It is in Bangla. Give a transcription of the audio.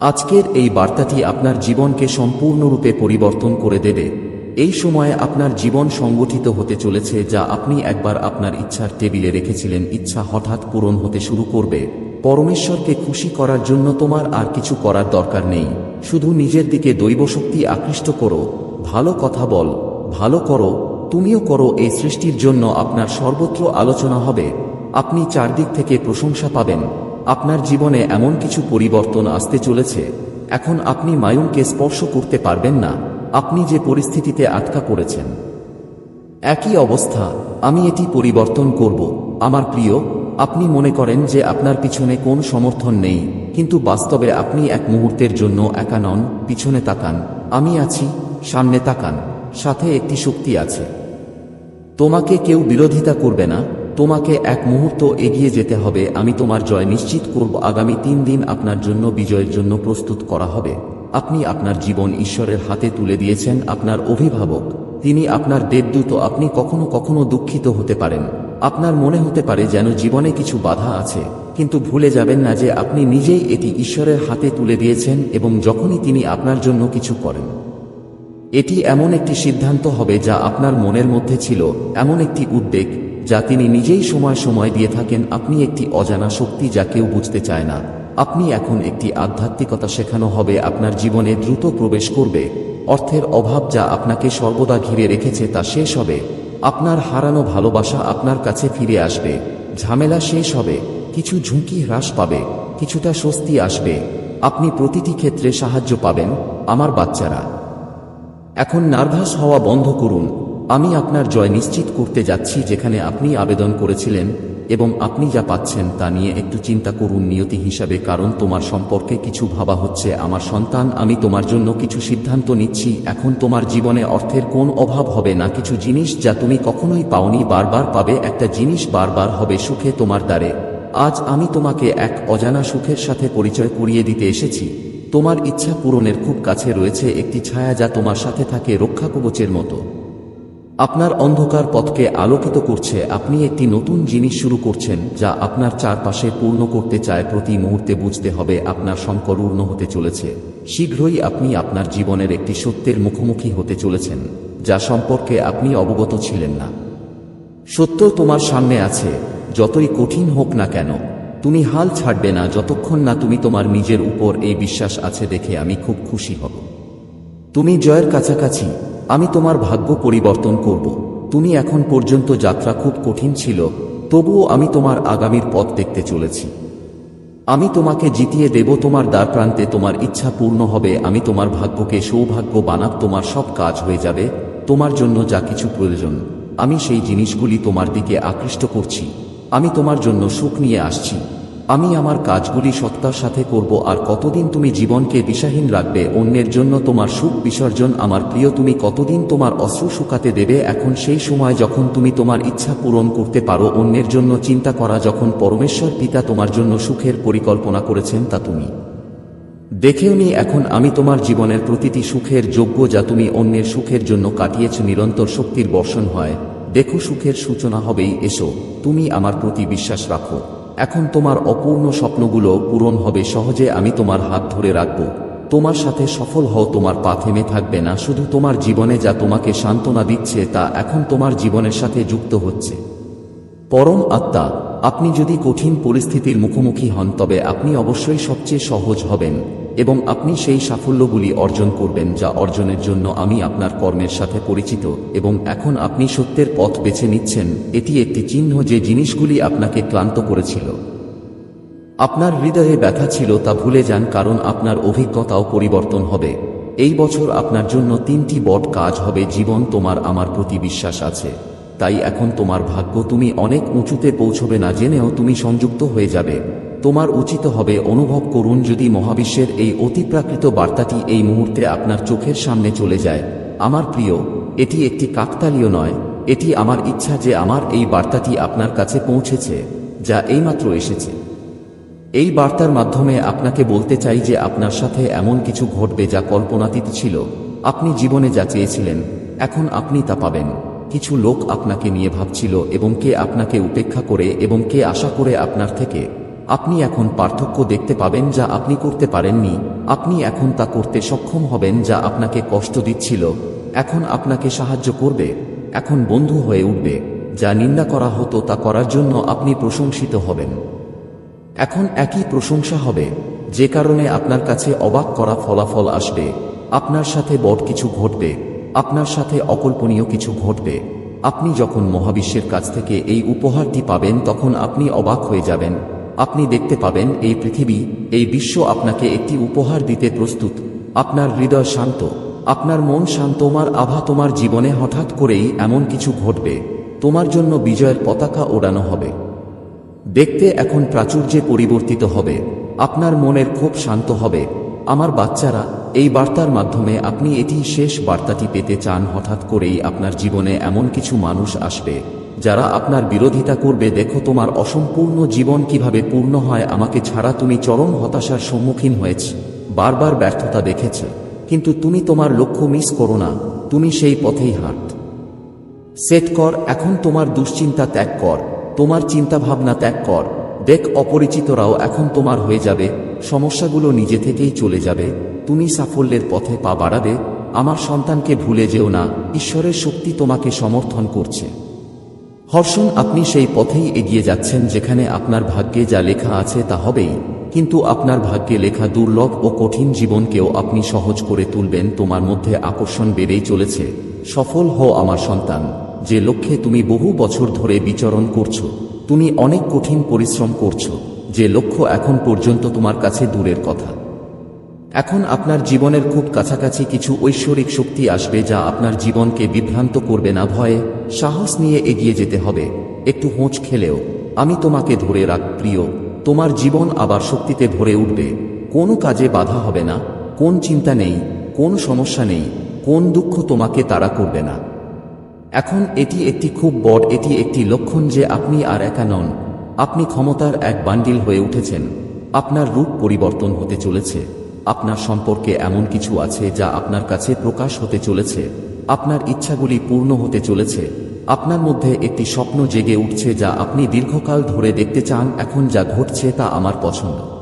আজকের এই বার্তাটি আপনার জীবনকে সম্পূর্ণরূপে পরিবর্তন করে দেবে। এই সময়ে আপনার জীবন সংগঠিত হতে চলেছে যা আপনি একবার আপনার ইচ্ছার টেবিলে রেখেছিলেন। ইচ্ছা হঠাৎ পূরণ হতে শুরু করবে। পরমেশ্বরকে খুশি করার জন্য তোমার আর কিছু করার দরকার নেই। শুধু নিজের দিকে দৈব শক্তি আকৃষ্ট করো। ভালো কথা বল, ভালো করো, তুমিও করো। এই সৃষ্টির জন্য আপনার সর্বত্র আলোচনা হবে। আপনি চারদিক থেকে প্রশংসা পাবেন। আপনার জীবনে এমন কিছু পরিবর্তন আসতে চলেছে, এখন আপনি মায়ুনকে স্পর্শ করতে পারবেন না, আপনি যে পরিস্থিতিতে আটকা পড়েছেন। একই অবস্থা, আমি এটি পরিবর্তন করব। আমার প্রিয়, আপনি মনে করেন যে আপনার পিছনে কোন সমর্থন নেই, কিন্তু বাস্তবে আপনি এক মুহূর্তের জন্য একা নন, পিছনে তাকান। আমি আছি, সামনে তাকান, সাথে একটি শক্তি আছে। তোমাকে কেউ বিরোধিতা করবে না তোমাকে এক মুহূর্ত এগিয়ে যেতে হবে, আমি তোমার জয় নিশ্চিত করব, আগামী তিন দিন আপনার জন্য বিজয়ের জন্য প্রস্তুত করা হবে। আপনি আপনার জীবন ঈশ্বরের হাতে তুলে দিয়েছেন, আপনার অভিভাবক। তিনি আপনার দেবদূত, আপনি কখনো কখনো দুঃখিত হতে পারেন। আপনার মনে হতে পারে যেন জীবনে কিছু বাধা আছে, কিন্তু ভুলে যাবেন না যে আপনি নিজেই এটি ঈশ্বরের হাতে তুলে দিয়েছেন এবং যখনই তিনি আপনার জন্য কিছু করেন। এটি এমন একটি সিদ্ধান্ত হবে যা আপনার মনের মধ্যে ছিল, এমন একটি উদ্বেগ। যা তিনি নিজেই সময় সময় দিয়ে থাকেন, আপনি একটি অজানা শক্তি যা কেউ বুঝতে চায় না। আপনি এখন একটি আধ্যাত্মিকতা শেখানো হবে, আপনার জীবনে দ্রুত প্রবেশ করবে। অর্থের অভাব যা আপনাকে সর্বদা ঘিরে রেখেছে তা শেষ হবে। আপনার হারানো ভালোবাসা আপনার কাছে ফিরে আসবে। ঝামেলা শেষ হবে, কিছু ঝুঁকি হ্রাস পাবে, কিছুটা স্বস্তি আসবে। আপনি প্রতিটি ক্ষেত্রে সাহায্য পাবেন, আমার বাচ্চারা। এখন নার্ভাস হওয়া বন্ধ করুন। আমি আপনার জয় নিশ্চিত করতে যাচ্ছি যেখানে আপনি আবেদন করেছিলেন এবং আপনি যা পাচ্ছেন তা নিয়ে একটু চিন্তা করুন নিয়তি হিসাবে কারণ তোমার সম্পর্কে কিছু ভাবা হচ্ছে। আমার সন্তান, আমি তোমার জন্য কিছু সিদ্ধান্ত নিচ্ছি। এখন তোমার জীবনে অর্থের কোন অভাব হবে না কিছু জিনিস যা তুমি কখনোই পাওনি, বারবার পাবে। একটা জিনিস বারবার হবে সুখে তোমার দ্বারে। আজ আমি তোমাকে এক অজানা সুখের সাথে পরিচয় করিয়ে দিতে এসেছি। তোমার ইচ্ছা পূরণের খুব কাছে রয়েছে একটি ছায়া যা তোমার সাথে থাকে রক্ষা কবচের মতো। আপনার অন্ধকার পথকে আলোকিত করছে। আপনি একটি নতুন জিনিস শুরু করছেন, যা আপনার চারপাশে পূর্ণ করতে চায়। প্রতি মুহূর্তে বুঝতে হবে, আপনার সংকর উর্ণ হতে চলেছে। শীঘ্রই আপনি আপনার জীবনের একটি সত্যের মুখোমুখি হতে চলেছেন, যা সম্পর্কে আপনি অবগত ছিলেন না। সত্য তোমার সামনে আছে, যতই কঠিন হোক না কেন। তুমি হাল ছাড়বে না, যতক্ষণ না তুমি তোমার নিজের উপর এই বিশ্বাস আছে দেখে আমি খুব খুশি হব। তুমি জয়ের কাছাকাছি আমি তোমার ভাগ্য পরিবর্তন করব। তুমি এখন পর্যন্ত যাত্রা খুব কঠিন ছিল, তবুও আমি তোমার আগামীর পথ দেখতে চলেছি। আমি তোমাকে জিতিয়ে দেব, তোমার দ্বার প্রান্তে তোমার ইচ্ছা পূর্ণ হবে, আমি তোমার ভাগ্যকে সৌভাগ্য বানাব তোমার সব কাজ হয়ে যাবে, তোমার জন্য যা কিছু প্রয়োজন, আমি সেই জিনিসগুলি তোমার দিকে আকৃষ্ট করছি, আমি তোমার জন্য সুখ নিয়ে আসছি। আমি আমার কাজগুলি সত্তার সাথে করব আর কতদিন তুমি জীবনকে দিশাহীন রাখবে, অন্যের জন্য তোমার সুখ বিসর্জন, আমার প্রিয় তুমি কতদিন তোমার অশ্রু শুকাতে দেবে, এখন সেই সময় যখন তুমি তোমার ইচ্ছা পূরণ করতে পারো, অন্যের জন্য চিন্তা করা যখন পরমেশ্বর পিতা তোমার জন্য সুখের পরিকল্পনা করেছেন তা তুমি। দেখেও নি এখন আমি তোমার জীবনের প্রতিটি সুখের যোগ্য যা তুমি অন্যের সুখের জন্য কাটিয়েছ নিরন্তর শক্তির বর্ষণ হয়। দেখো সুখের সূচনা হবেই, এসো, তুমি আমার প্রতি বিশ্বাস রাখো। এখন তোমার অপূর্ণ স্বপ্নগুলো পূরণ হবে, সহজে আমি তোমার হাত ধরে রাখব। তোমার সাথে সফল হও, তোমার পা থেমে থাকবে না, শুধু তোমার জীবনে যা তোমাকে সান্ত্বনা দিচ্ছে তা এখন তোমার জীবনের সাথে যুক্ত হচ্ছে। পরম আত্মা, আপনি যদি কঠিন পরিস্থিতির মুখোমুখি হন, তবে আপনি অবশ্যই সবচেয়ে সহজ হবেন। এবং আপনি সেই সাফল্যগুলি অর্জন করবেন যা অর্জনের জন্য আমি আপনার কর্মের সাথে পরিচিত এবং এখন আপনি সত্যের পথ বেছে নিচ্ছেন, এটি একটি চিহ্ন যে জিনিসগুলি আপনাকে ক্লান্ত করেছিল। আপনার হৃদয়ে ব্যথা ছিল তা ভুলে যান কারণ আপনার অভিজ্ঞতাও পরিবর্তন হবে। এই বছর আপনার জন্য তিনটি বট কাজ হবে, জীবন তোমার আমার প্রতি বিশ্বাস আছে। তাই এখন তোমার ভাগ্য তুমি অনেক উঁচুতে পৌঁছবে না, জেনেও তুমি সংযুক্ত হয়ে যাবে। তোমার উচিত হবে অনুভব করুন যদি মহাবিশ্বের এই অতিপ্রাকৃত বার্তাটি এই মুহূর্তে আপনার চোখের সামনে চলে যায়। আমার প্রিয়, এটি একটি কাকতালীয় নয়, এটি আমার ইচ্ছা যে আমার এই বার্তাটি আপনার কাছে পৌঁছেছে, যা এইমাত্র এসেছে। এই বার্তার মাধ্যমে আপনাকে বলতে চাই যে আপনার সাথে এমন কিছু ঘটবে যা কল্পনাতীত ছিল। আপনি জীবনে যা চেয়েছিলেন, এখন আপনি তা পাবেন। কিছু লোক আপনাকে নিয়ে ভাবছিল এবং কে আপনাকে উপেক্ষা করে এবং কে আশা করে আপনার থেকে আপনি এখন পার্থক্য দেখতে পাবেন যা আপনি করতে পারেননি। আপনি এখন তা করতে সক্ষম হবেন যা আপনাকে কষ্ট দিচ্ছিল। এখন আপনাকে সাহায্য করবে। এখন বন্ধু হয়ে উঠবে। যা নিন্দা করা হতো তা করার জন্য আপনি প্রশংসিত হবেন। এখন একই প্রশংসা হবে। যে কারণে আপনার কাছে অবাক করা ফলাফল আসবে। আপনার সাথে বড় কিছু ঘটবে। আপনার সাথে অকল্পনীয় কিছু ঘটবে। আপনি যখন মহাবিশ্বের কাছ থেকে এই উপহারটি পাবেন, তখন আপনি অবাক হয়ে যাবেন। আপনি দেখতে পাবেন এই পৃথিবী, এই বিশ্ব আপনাকে একটি উপহার দিতে প্রস্তুত। আপনার হৃদয় শান্ত, আপনার মন শান্ত, তোমার আভা তোমার জীবনে হঠাৎ করেই এমন কিছু ঘটবে, তোমার জন্য বিজয়ের পতাকা ওড়ানো হবে। দেখতে এখন প্রাচুর্যে পরিবর্তিত হবে, আপনার মনের খুব শান্ত হবে। আমার বাচ্চারা, এই বার্তার মাধ্যমে আপনি এটি শেষ বার্তাটি পেতে চান, হঠাৎ করেই আপনার জীবনে এমন কিছু মানুষ আসবে। যারা আপনার বিরোধিতা করবে, দেখো তোমার অসম্পূর্ণ জীবন কীভাবে পূর্ণ হয়, আমাকে ছাড়া তুমি চরম হতাশার সম্মুখীন হয়েছ, বারবার ব্যর্থতা দেখেছ, কিন্তু তুমি তোমার লক্ষ্য মিস করো না, তুমি সেই পথেই হাঁট। সেট কর, এখন তোমার দুশ্চিন্তা ত্যাগ কর, তোমার চিন্তাভাবনা ত্যাগ কর, দেখ অপরিচিতরাও এখন তোমার হয়ে যাবে, সমস্যাগুলো নিজে থেকেই চলে যাবে, তুমি সাফল্যের পথে পা বাড়াবে, আমার সন্তানকে ভুলে যেও না, ঈশ্বরের শক্তি তোমাকে সমর্থন করছে। হর্ষণ, আপনি সেই পথেই এগিয়ে যাচ্ছেন যেখানে আপনার ভাগ্যে যা লেখা আছে তা হবেই। কিন্তু আপনার ভাগ্যে লেখা দুর্লভ ও কঠিন জীবনকেও আপনি সহজ করে তুলবেন, তোমার মধ্যে আকর্ষণ বেড়েই চলেছে। সফল হও আমার সন্তান, যে লক্ষ্যে তুমি বহু বছর ধরে বিচরণ করছ, তুমি অনেক কঠিন পরিশ্রম করছ, যে লক্ষ্য এখন পর্যন্ত তোমার কাছে দূরের কথা। এখন আপনার জীবনের খুব কাছাকাছি কিছু ঐশ্বরিক শক্তি আসবে যা আপনার জীবনকে বিভ্রান্ত করবে না। ভয়ে সাহস নিয়ে এগিয়ে যেতে হবে। একটু হোঁচ খেলেও। আমি তোমাকে ধরে রাখ, প্রিয়। তোমার জীবন আবার শক্তিতে ভরে উঠবে। কোনো কাজে বাধা হবে না। কোন চিন্তা নেই, কোন সমস্যা নেই, কোন দুঃখ তোমাকে তাড়া করবে না। এখন এটি একটি খুব বড়, এটি একটি লক্ষণ যে আপনি আর একা নন। আপনি ক্ষমতার এক বান্ডিল হয়ে উঠেছেন। আপনার রূপ পরিবর্তন হতে চলেছে। আপনার সম্পর্কে এমন কিছু আছে যা আপনার কাছে প্রকাশ হতে চলেছে। আপনার ইচ্ছাগুলি পূর্ণ হতে চলেছে। আপনার মধ্যে একটি স্বপ্ন জেগে উঠছে যা আপনি দীর্ঘকাল ধরে দেখতে চান এখন যা ঘটছে তা আমার পছন্দ।